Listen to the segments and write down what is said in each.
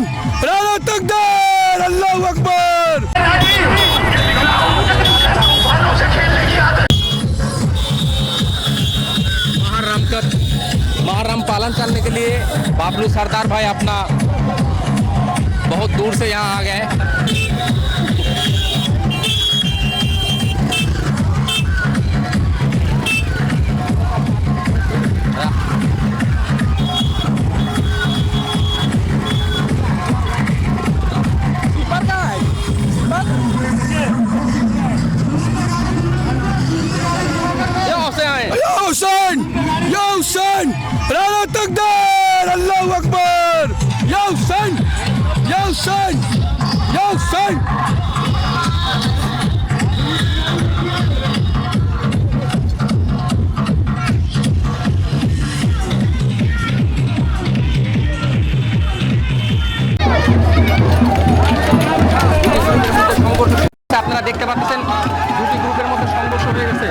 हुसैन राणा तकदर अल्लाह अकबर महाराम का महाराम पालन करने के लिए बाबलू सरदार भाई अपना बहुत दूर से यहाँ आ गए হোসেন, ইয়া হোসেন, রানা তকদার, আল্লাহু আকবার। ইয়া হোসেন ইয়া হোসেন ইয়া হোসেন। আপনারা দেখতে পাচ্ছেন দুটি গ্রুপের মধ্যে সংঘর্ষ হয়ে গেছে।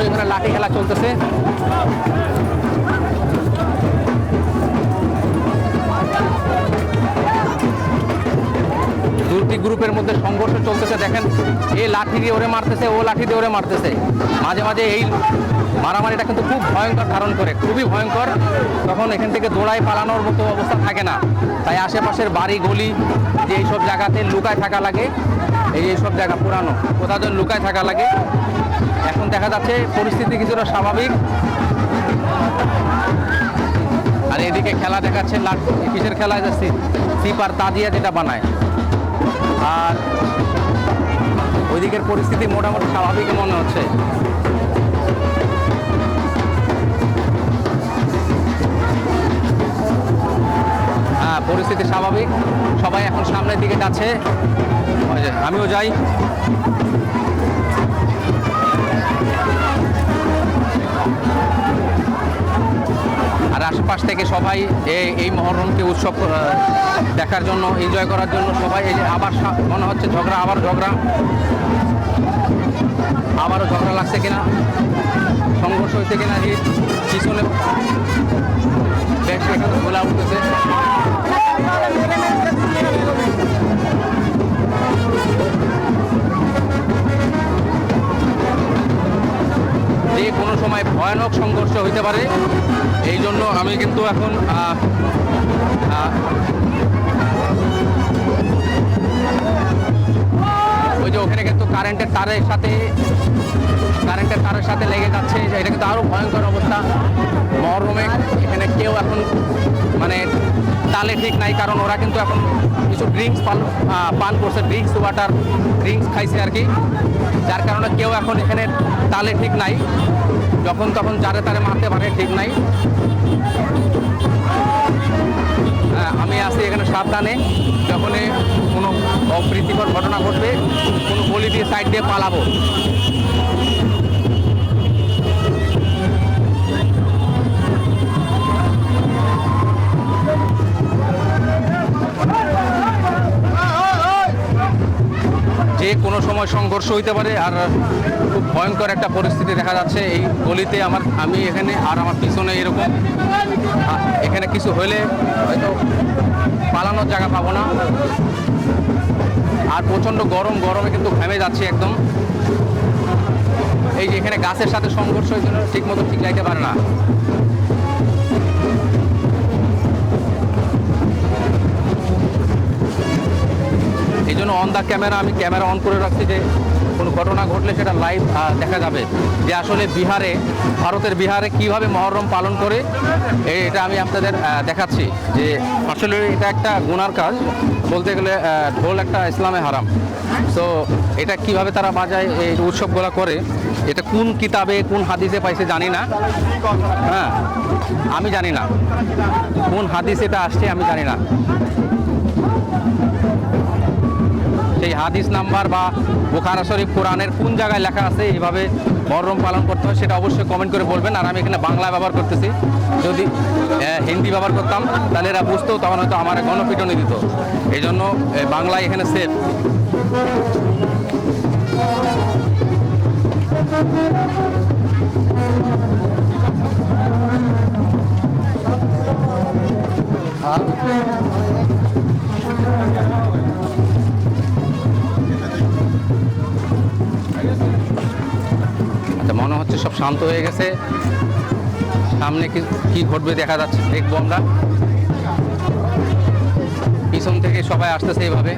ভালো এখানে লাঠি খেলা চলতেছে। দুটি গ্রুপের মধ্যে সংঘর্ষ চলতেছে, দেখেন, এ লাঠি দিয়ে ওরে মারতেছে, ও লাঠি দিয়ে ওরে মারতেছে। মাঝে মাঝে এই মারামারিটা কিন্তু খুব ভয়ঙ্কর ধারণ করে, খুবই ভয়ঙ্কর। তখন এখান থেকে দৌড়ায় পালানোর মতো অবস্থা থাকে না। তাই আশেপাশের বাড়ি, গলি, যে এইসব জায়গাতে লুকায় থাকা লাগে। এই সব জায়গা পুরানো, কোথাও যেন লুকায় থাকা লাগে। এখন দেখা যাচ্ছে পরিস্থিতি কিছুটা স্বাভাবিক। আর এদিকে খেলা দেখাচ্ছে কিসের খেলা যাচ্ছে সিপার তাজিয়া যেটা বানায়। আর ওইদিকের পরিস্থিতি মোটামুটি স্বাভাবিক মনে হচ্ছে। হ্যাঁ পরিস্থিতি স্বাভাবিক। সবাই এখন সামনের দিকে যাচ্ছে। আমিও যাই। আর আশেপাশ থেকে সবাই এই এই মহরমকে উৎসব দেখার জন্য এনজয় করার জন্য সবাই এই যে আবার মনে হচ্ছে ঝগড়া, আবার ঝগড়া। আবারও ঝগড়া লাগছে কিনা? সংঘর্ষ হয়েছে কিনা যে পিছনে? এখানে খোলা উঠতেছে ভয়ানক সংঘর্ষ হইতে পারে। এই জন্য আমি কিন্তু এখন ওই যে ওখানে কিন্তু কারেন্টের তারের সাথে কারেন্টের তারের সাথে লেগে যাচ্ছে। এটা কিন্তু আরও ভয়ঙ্কর অবস্থা। মহরমে এখানে কেউ এখন মানে তালে ঠিক নাই, কারণ ওরা কিন্তু এখন কিছু ড্রিঙ্কস পান পান করছে, ড্রিঙ্কস, ওয়াটার ড্রিঙ্কস খাইছে আর কি। যার কারণে কেউ এখন এখানে তালে ঠিক নাই। যখন তখন যারে তারে মারতে পারে, ঠিক নাই। আমি আছি এখানে সাবধানে। যখনই কোনো অপ্রীতিকর ঘটনা ঘটবে, কোনো গলি দিয়ে সাইড দিয়ে পালাবো। যে কোনো সময় সংঘর্ষ হইতে পারে, আর খুব ভয়ঙ্কর একটা পরিস্থিতি দেখা যাচ্ছে। এই গলিতে আমার, আমি এখানে আর আমার পিছনে এরকম। এখানে কিছু হলে হয়তো পালানোর জায়গা পাবো না। আর প্রচণ্ড গরম, গরমে কিন্তু ঘেমে যাচ্ছে একদম। এই যে এখানে গাছের সাথে সংঘর্ষ হয়েছিল ঠিক মতো ঠিক যাইতে পারে না। এই জন্য অন দ্য ক্যামেরা আমি ক্যামেরা অন করে রাখছি যে কোনো ঘটনা ঘটলে সেটা লাইভ দেখা যাবে। যে আসলে বিহারে, ভারতের বিহারে কীভাবে মহরম পালন করে এটা আমি আপনাদের দেখাচ্ছি। যে আসলে এটা একটা গুনার কাজ, বলতে গেলে ঢোল একটা ইসলামে হারাম। তো এটা কীভাবে তারা বাজায়, এই উৎসবগুলো করে এটা কোন কিতাবে, কোন হাদিসে পাইছে জানি না। হ্যাঁ আমি জানি না। কোন হাদিস এটা আসছে আমি জানি না। সেই হাদিস নাম্বার বা বোখারা শরীফ কোরআনের কোন জায়গায় লেখা আছে, এইভাবে মহরম পালন করতে হয়, সেটা অবশ্যই কমেন্ট করে বলবেন। আর আমি এখানে বাংলা ব্যবহার করতেছি। যদি হিন্দি ব্যবহার করতাম, তাহলে এরা বুঝতো, তখন হয়তো আমার গণপিটনে দিত। এই জন্য বাংলায় এখানে সেফ মনে হচ্ছে সব শান্ত হয়ে গেছে। সামনে কি কি ঘটবে দেখা যাচ্ছে, দেখব আমরা। পিছন থেকে সবাই আসতেছে এইভাবে।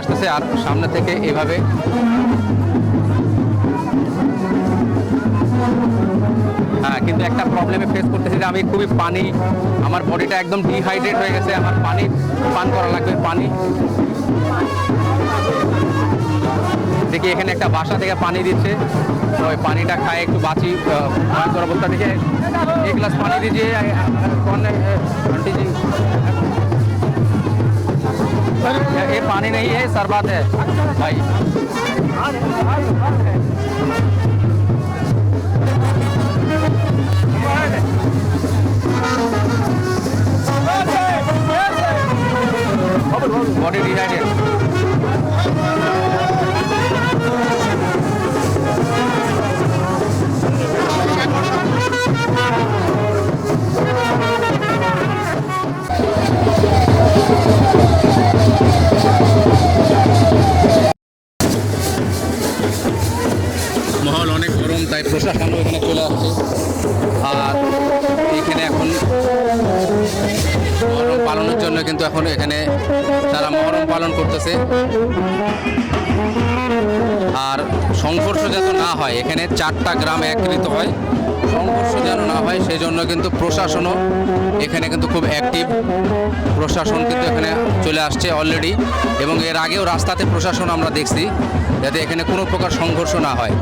আসতেছে আর সামনে থেকে এভাবে। হ্যাঁ কিন্তু একটা প্রবলেমে ফেস করতেছি যে আমি খুবই পানি, আমার বডিটা একদম ডিহাইড্রেট হয়ে গেছে, আমার পানি, পান করা লাগবে, পানি। দেখি এখানে একটা বাসা থেকে পানি দিচ্ছে। ওই পানিটা খায়, একটু বাঁচি অবস্থা। থেকে এক গ্লাস পানি দিচ্ছে ये- पानी नहीं है शरबत है। भाई। পালন করতেছে। আর সংঘর্ষ যেন না হয়, এখানে চারটা গ্রাম একত্রিত হয়। সংঘর্ষ যেন না হয় সেই জন্য কিন্তু প্রশাসনও এখানে কিন্তু খুব অ্যাক্টিভ প্রশাসন কিন্তু এখানে চলে আসছে অলরেডি এবং এর আগেও রাস্তাতে প্রশাসন আমরা দেখছি, যাতে এখানে কোনো প্রকার সংঘর্ষ না হয়।